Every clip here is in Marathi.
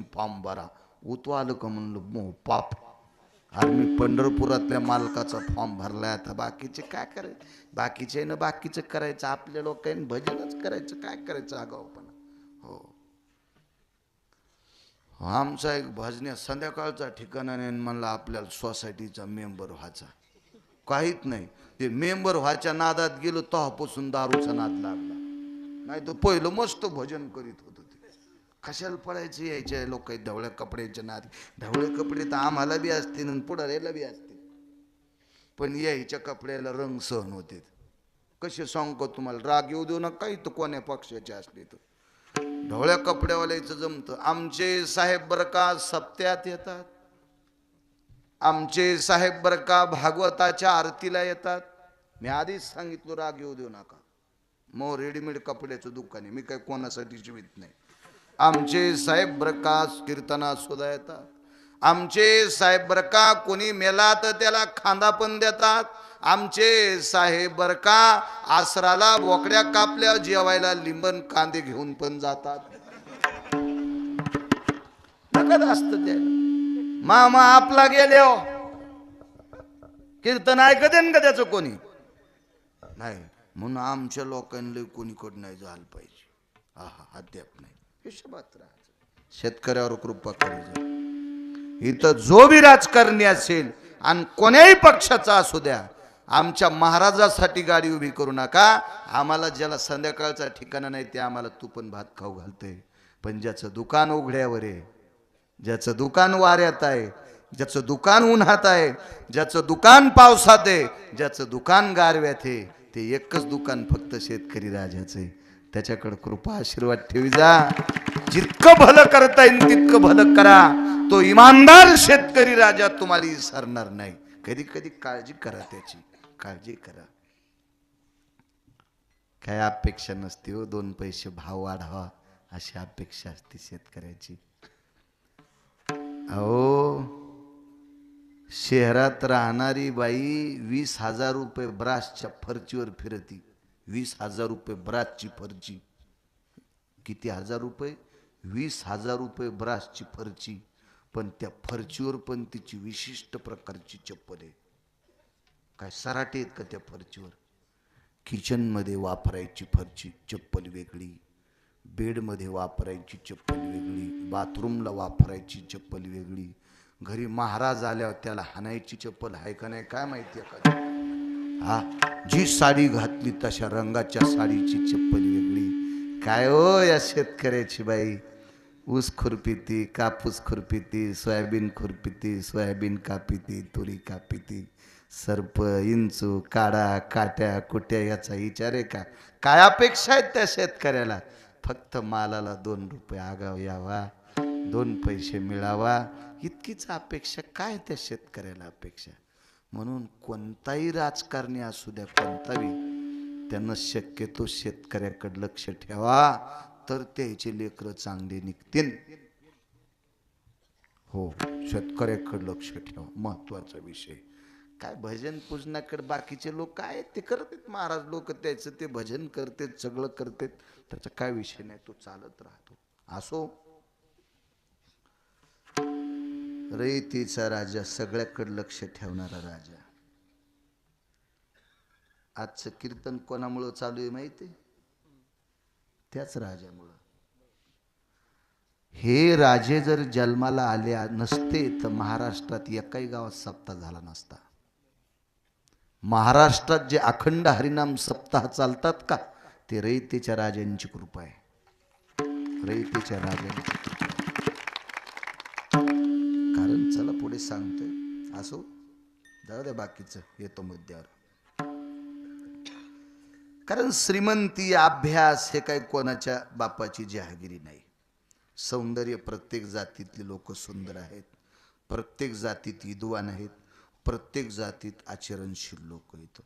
फॉर्म भरा उतू आलं का म्हणलं मो पाप. अरे मी पंढरपुरातल्या मालकाचा फॉर्म भरलाय आता बाकीचे काय करायचं? बाकीचे ना बाकीचं करायचं आपल्या लोकांनी भजनच करायचं काय करायचं आगाऊपणा हो. आमचा एक भजन्या संध्याकाळचा ठिकाणाने म्हणला आपल्याला सोसायटीचा मेंबर व्हायचा. काहीच नाही. ते मेंबर व्हायच्या नादात गेलो तहापासून दारूचा नाद लागला. नाही तर पहिलं मस्त भजन करीत होतं. कशाला पडायचे यायचे लोक ढवळ्या कपड्याच्या नात धवळे कपडे तर आम्हाला बी असतील आणि पुढाऱ्याला बी असतील. पण यायच्या कपड्याला रंग सहन होते. कसे सांगतो तुम्हाला? राग येऊ देऊ नका काही तर कोण्या पक्षाचे असले तर. ढवळ्या कपड्यावाल्याचं जमतं. आमचे साहेब बरं का सप्त्यात येतात. आमचे साहेब बरं का भागवताच्या आरतीला येतात. मी आधीच सांगितलं राग येऊ देऊ नका. मग रेडीमेड कपड्याचं दुकान आहे. मी काही कोणासाठी जीवित नाही. आमचे साहेब ब्रका कीर्तना सुद्धा येतात आमचे साहेब बरका कोणी मेला तर त्याला खांदा पण देतात. आमचे साहेब बरका आसराला बोकड्या कापल्या जेवायला लिंबन कांदे घेऊन पण जातात. असत ते. मामा आपला गेले हो. कीर्तन ऐकतेन का त्याचं कोणी? नाही म्हणून आमच्या लोकांना कोणीकडे नाही झालं पाहिजे. आहा अद्याप नाही. हिशोबात राहायचं शेतकऱ्यावर कृपा करायचं इथं जो बी राजकारणी असेल आणि कोण्याही पक्षाचा असू द्या आमच्या महाराजासाठी गाडी उभी करू नका. आम्हाला ज्याला संध्याकाळचा ठिकाणा नाही ते आम्हाला तू पण भात खाऊ घालते. पण ज्याचं दुकान उघड्यावर आहे ज्याचं दुकान वाऱ्यात आहे ज्याचं दुकान उन्हात आहे ज्याचं दुकान पावसात आहे ज्याचं दुकान गारव्यात आहे ते एकच दुकान फक्त शेतकरी राजाचं आहे. त्याच्याकडे कृपा आशीर्वाद ठेवी जा. जितकं भलं करता येईल तितकं भलं करा. तो इमानदार शेतकरी राजा तुम्हाला विसरणार नाही. कधी कधी काळजी करा त्याची. काळजी करा. काय अपेक्षा नसते हो दोन पैसे भाव वाढावा अशी अपेक्षा असते शेतकऱ्याची. अहो शहरात राहणारी बाई वीस हजार रुपये ब्रासच्या फरचीवर फिरती. वीस हजार रुपये ब्रासची फरची. किती हजार रुपये? वीस हजार रुपये ब्रासची फरची. पण त्या फरचीवर पण तिची विशिष्ट प्रकारची चप्पल आहे. काय सराटे आहेत का त्या फरचीवर? किचनमध्ये वापरायची फरची चप्पल वेगळी. बेडमध्ये वापरायची चप्पल वेगळी. बाथरूमला वापरायची चप्पल वेगळी. घरी महाराज आल्यावर त्याला हाणायची चप्पल आहे का नाही काय माहिती आहे का? हा? जी साडी घातली तशा रंगाच्या साडीची चप्पल वेगळी. काय हो या शेतकऱ्याची बाई? ऊस खुरपिती कापूस खुरपिती सोयाबीन खुरपिती सोयाबीन कापिती तुरी कापिती सर्प इंचू काडा काट्या कुट्या याचा विचार आहे का? काय अपेक्षा आहेत त्या शेतकऱ्याला? फक्त मालाला दोन रुपये आगाव यावा दोन पैसे मिळावा. इतकीच अपेक्षा. काय त्या शेतकऱ्याला अपेक्षा? म्हणून कोणताही राजकारणी असू द्या कोणताही त्यांना शक्यतो शेतकऱ्याकडे लक्ष ठेवा तर त्याचे लेकरं चांगले निघतील. हो शेतकऱ्याकडे लक्ष ठेवा महत्त्वाचा विषय. काय भजन पूजनाकडे बाकीचे लोक काय ते करतात महाराज लोक त्याचं ते भजन करतात सगळं करतात. त्याचा काय विषय नाही तो चालत राहतो. असो. रयतीचा राजा सगळ्याकडे लक्ष ठेवणारा राजा. आजचं कीर्तन कोणामुळं चालू आहे माहिती? आहे? त्याच राजामुळं. हे राजे जर जन्माला आले नसते तर महाराष्ट्रात एकाही गावात सप्ताह झाला नसता. महाराष्ट्रात जे अखंड हरिनाम सप्ताह चालतात का ते रयतेच्या राजांची कृपा आहे. रयतेच्या राजांची सांगतोय. असो जाऊ द्या बाकीचं येतो मुद्द्यावर. कारण श्रीमंती अभ्यास हे काही कोणाच्या बापाची जहागिरी नाही. सौंदर्य प्रत्येक जातीतले लोक सुंदर आहेत. प्रत्येक जातीत विद्वान आहेत. प्रत्येक जातीत आचरणशील लोक येतो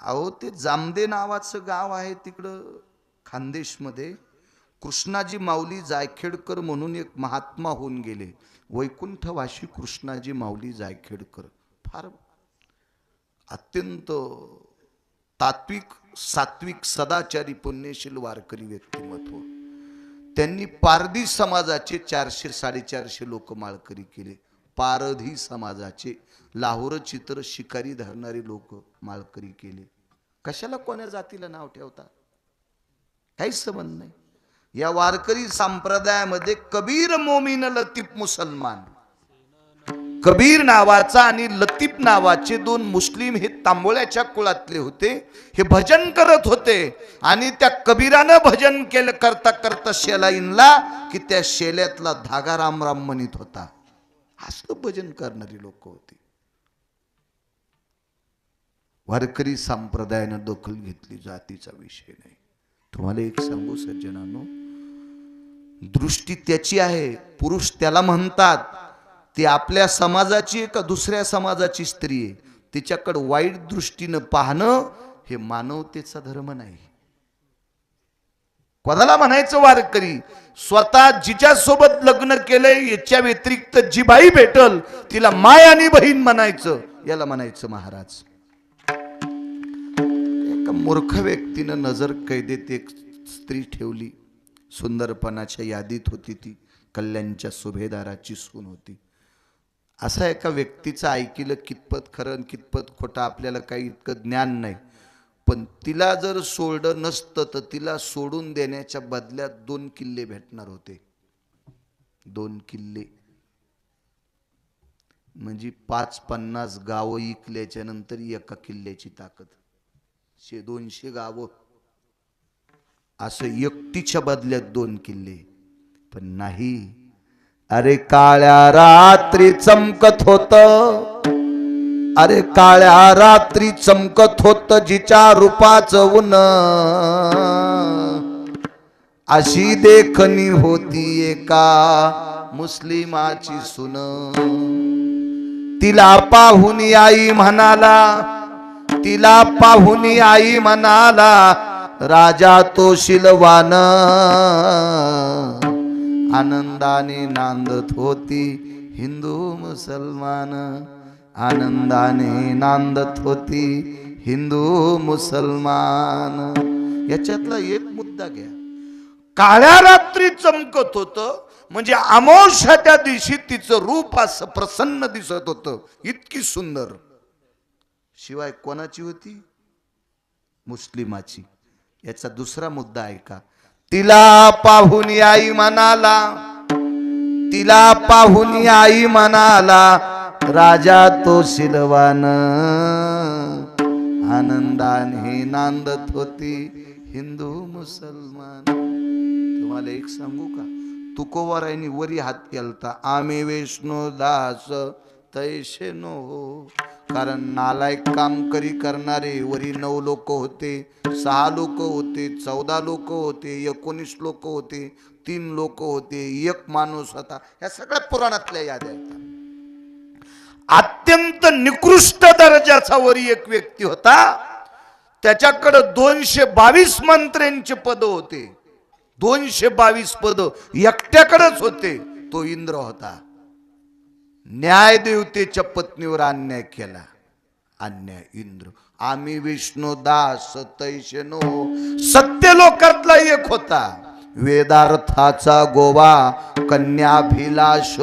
अहो ते जामदे नावाचं गाव आहे तिकडं खानदेशमध्ये. कृष्णाजी माऊली जायखेडकर म्हणून एक महात्मा होऊन गेले. वैकुंठवाशी कृष्णाजी माऊली जायखेडकर. फार अत्यंत तात्विक सात्विक सदाचारी पुण्यशील वारकरी व्यक्तिमत्व. त्यांनी पारधी समाजाचे चारशे साडेचारशे लोक माळकरी केले. पारधी समाजाचे लाहोर चित्र शिकारी धरणारे लोक माळकरी केले. कशाला कोण्या जातीला नाव ठेवतात काहीच संबंध नाही. या वारकरी संप्रदायामध्ये कबीर मोमीन लतीफ मुसलमान. कबीर नावाचा आणि लतीफ नावाचे दोन मुस्लिम हे तांबोळ्याच्या कुळातले होते. हे भजन करत होते आणि त्या कबीरानं भजन केलं करता करता शेलाईनला की त्या शेल्यातला धागा राम राम होता. असं भजन करणारी लोक होती. वारकरी संप्रदायानं दखल घेतली जातीचा विषय नाही. तुम्हाला एक सांगू सज्जनानो दृष्टी त्याची आहे पुरुष त्याला म्हणतात ती आपल्या समाजाची आहे का दुसऱ्या समाजाची स्त्री आहे? तिच्याकडं वाईट दृष्टीनं पाहणं हे मानवतेचा धर्म नाही. कोणाला म्हणायचं वारकरी? स्वतः जिच्या सोबत लग्न केलंय याच्या व्यतिरिक्त जी बाई भेटल तिला माय आणि बहीण म्हणायचं याला म्हणायचं महाराज. एका मूर्ख व्यक्तीनं नजर कैदेत एक स्त्री ठेवली. सुंदरपणाच्या यादीत होती ती कल्याणच्या सुभेदाराची सून होती. असा एका व्यक्तीचं ऐकिलं कितपत खरं आणि कितपत खोटं आपल्याला काही इतकं ज्ञान नाही. पण तिला जर सोडलं नसतं तर तिला सोडून देण्याच्या बदल्यात दोन किल्ले भेटणार होते. दोन किल्ले. म्हणजे पाच पन्नास गावं इकल्याच्या नंतर एका किल्ल्याची ताकद. शे दोनशे गावं. असं युक्तीच्या बदल्यात दोन किल्ले. पण नाही. अरे काळ्या रात्री चमकत होत. अरे काळ्या रात्री चमकत होत जिच्या रूपाच ऊन. अशी देखणी होती एका मुस्लिमाची सुन. तिला पाहून आई म्हणाला तिला पाहून आई म्हणाला राजा तो शिलवान. आनंदाने नांदत होती हिंदू मुसलमान. आनंदाने नांदत होती हिंदू मुसलमान. याच्यातला एक मुद्दा घ्या. काळ्या रात्री चमकत होत म्हणजे अमोशाच्या दिवशी तिचं रूप असं प्रसन्न दिसत होतं. इतकी सुंदर. शिवाय कोणाची होती? मुस्लिमाची. याचा दुसरा मुद्दा ऐका तिला पाहून आई म्हणाला तिला पाहून आई म्हणाला राजा तो शिलवान आनंदाने नांदत होती हिंदू मुसलमान. तुम्हाला एक सांगू का? तुकोवारायनी वरी हात केलता आम्ही वैष्णो दास तैसे नो. हो कारण नालायक काम करी करणारे वरी नऊ लोक होते सहा लोक होते चौदा लोक होते एकोणीस लोक होते तीन लोक होते एक माणूस होता. या सगळ्या पुराणातल्या याद्या आहेत. अत्यंत निकृष्ट दर्जाचा वरी एक व्यक्ती होता. त्याच्याकडे दोनशे बावीस मंत्र्यांचे पद होते. दोनशे बावीस पद एकट्याकडेच होते. तो इंद्र होता. न्यायदेवतेच्या पत्नीवर अन्याय केला. अन्याय इंद्र. आम्ही विष्णू दास तैशनो सत्य लोकातला एक होता. वेदार्थाचा गोवा कन्याभिलाष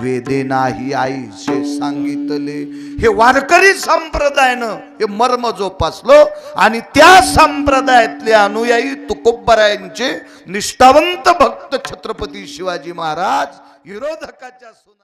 वेदे नाही आईशे सांगितले. हे वारकरी संप्रदायानं हे मर्म जोपासलो आणि त्या संप्रदायातले अनुयायी तुकोबरायांचे निष्ठावंत भक्त छत्रपती शिवाजी महाराज विरोधकाच्या सुना